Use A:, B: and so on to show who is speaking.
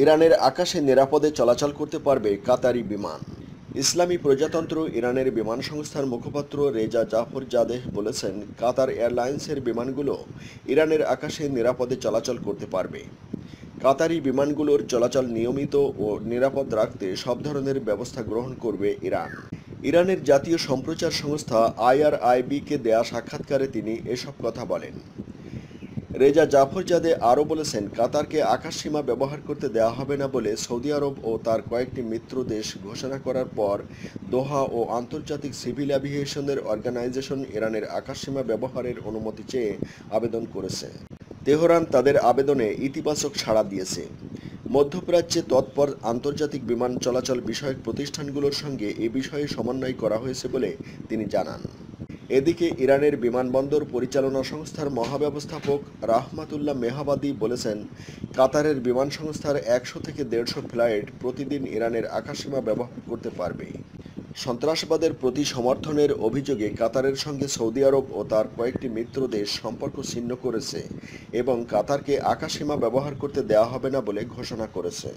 A: ইরানের আকাশে নিরাপদে চলাচল করতে পারবে কাতারি বিমান। ইসলামী প্রজাতন্ত্র ইরানের বিমান সংস্থার মুখপাত্র রেজা জাফর জাদেহ বলেছেন, কাতার এয়ারলাইন্সের বিমানগুলো ইরানের আকাশে নিরাপদে চলাচল করতে পারবে। কাতারি বিমানগুলোর চলাচল নিয়মিত ও নিরাপদ রাখতে সব ধরনের ব্যবস্থা গ্রহণ করবে ইরান। ইরানের জাতীয় সম্প্রচার সংস্থা আইআরআইবিকে দেয়া সাক্ষাৎকারে তিনি এসব কথা বলেন। রেজা জাফরজাদে আরও বলেছেন, কাতারকে আকাশসীমা ব্যবহার করতে দেওয়া হবে না বলে সৌদি আরব ও তার কয়েকটি মিত্র দেশ ঘোষণা করার পর দোহা ও আন্তর্জাতিক সিভিল অ্যাভিয়েশনের অর্গানাইজেশন ইরানের আকাশসীমা ব্যবহারের অনুমতি চেয়ে আবেদন করেছে। তেহরান তাদের আবেদনে ইতিবাচক সাড়া দিয়েছে। মধ্যপ্রাচ্যে তৎপর আন্তর্জাতিক বিমান চলাচল বিষয়ক প্রতিষ্ঠানগুলোর সঙ্গে এ বিষয়ে সমন্বয় করা হয়েছে বলে তিনি জানান। এদিকে ইরানের বিমানবন্দর পরিচালনা সংস্থার মহাব্যবস্থাপক রাহমাতুল্লাহ মেহাবাদি বলেছেন, কাতারের বিমান সংস্থার একশো থেকে দেড়শো ফ্লাইট প্রতিদিন ইরানের আকাশসীমা ব্যবহার করতে পারবে। সন্ত্রাসবাদের প্রতি সমর্থনের অভিযোগে কাতারের সঙ্গে সৌদি আরব ও তার কয়েকটি মিত্র দেশ সম্পর্ক ছিন্ন করেছে এবং কাতারকে আকাশসীমা ব্যবহার করতে দেওয়া হবে না বলে ঘোষণা করেছে।